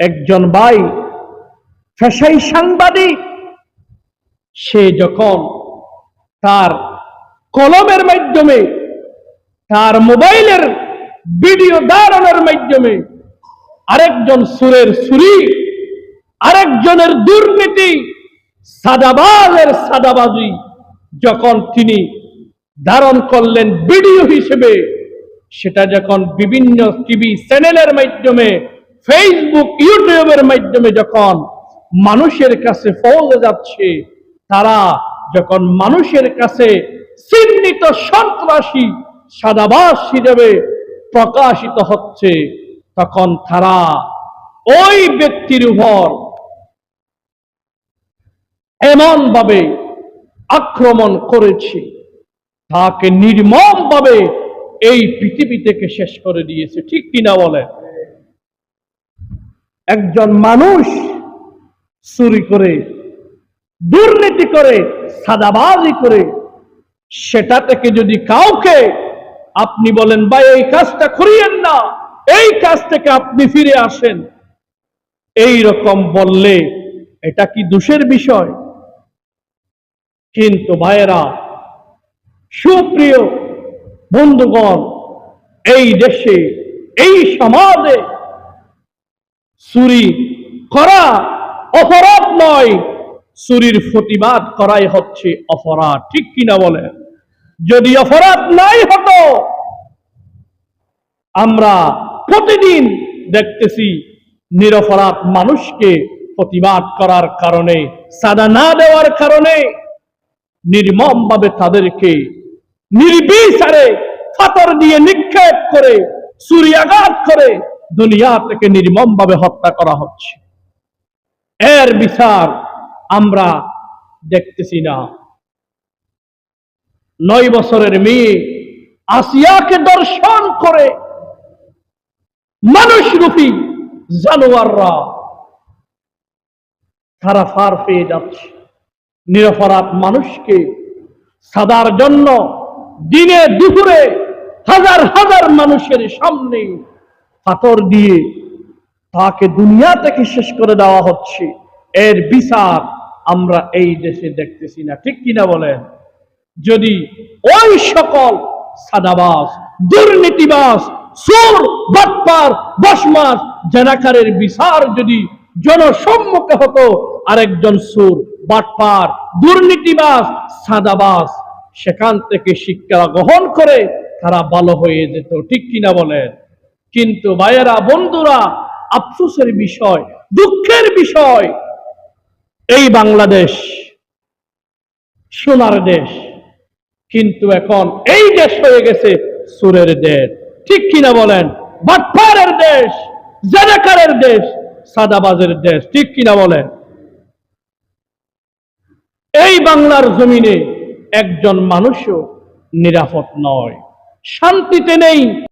একজন ভাই পেশাই সাংবাদিক, সে যখন তার কলমের মাধ্যমে, তার মোবাইলের ভিডিও ধারণের মাধ্যমে আরেকজন সুরের সুরি, আরেকজনের দুর্নীতি, সাদাবাজের সাদাবাজি যখন তিনি ধারণ করলেন ভিডিও হিসেবে, সেটা যখন বিভিন্ন টিভি চ্যানেলের মাধ্যমে ফেসবুক ইউটিউবের মাধ্যমে যখন মানুষের কাছে পৌঁছে যাচ্ছে, তারা যখন মানুষের কাছে চিহ্নিত সন্ত্রাসী, সাদাবাস হিসেবে প্রকাশিত হচ্ছে, তখন তারা ওই ব্যক্তির উপর এমন ভাবে আক্রমণ করেছে। তাকে নির্মম ভাবে এই পৃথিবী থেকে শেষ করে দিয়েছে। ঠিক কিনা বলে একজন মানুষ চুরি করে, দুর্নীতি করে, সাদাবাজি করে, সেটা থেকে যদি কাউকে আপনি বলেন, ভাই, এই কাজটা করিয়েন না, এই কাজ থেকে আপনি ফিরে আসেন। এই রকম বললে এটা কি দোষের বিষয়? কিন্তু ভাইয়েরা, সুপ্রিয় বন্ধুগণ, এই দেশে, এই সমাজে চুরি করা অপরাধ নয়। চুরির প্রতিবাদ করাই হচ্ছে অপরাধ, ঠিক কিনা বলেন যদি অপরাধ নাই হতো, আমরা প্রতিদিন দেখতেছি নিরপরাধ মানুষকে প্রতিবাদ করার কারণে সাদা না দেওয়ার কারণে নির্মম ভাবে তাদেরকে নির্বিচারে ফাতর দিয়ে নিক্ষেপ করে সূর্যাঘাত করে দুনিয়া থেকে নির্মম ভাবে হত্যা করা হচ্ছে। এর বিচার আমরা দেখতেছি না। নয় বছরের মেয়ে আসিয়াকে দর্শন করে মানুষ রূপী জানোয়াররা তারা ফার পেয়ে যাচ্ছে। নিরপরাধ মানুষকে সাদার জন্য দিনে দুপুরে হাজার হাজার মানুষের সামনে পাথর দিয়ে তাকে দুনিয়া থেকে শেষ করে দেওয়া হচ্ছে। এর বিচার আমরা এই দেশে দেখতেছি না। ঠিক কিনা বলেন? যদি ওই সকল সাদাবাস, দুর্নীতিবাস সুর বাটপার বসমাস জেনাকারের বিচার যদি জনসম্মুখে হতো, আরেকজন সুর বাটপার, দুর্নীতিবাস, সাদাবাস সেখান থেকে শিক্ষা গ্রহণ করে তারা ভালো হয়ে যেত। ঠিক কিনা বলেন? কিন্তু ভাইয়েরা, বন্ধুরা, আফসোসের বিষয়, দুঃখের বিষয়, এই বাংলাদেশ সোনার দেশ, কিন্তু এখন এই দেশ হয়ে গেছে সুরের দেশ। ঠিক কিনা বলেন? বাটপারের দেশ জানাকারের দেশ, সাদাবাজের দেশ, ঠিক কিনা বলেন? এই বাংলার জমিনে একজন মানুষও নিরাপদ নয়। শান্তিতে নেই।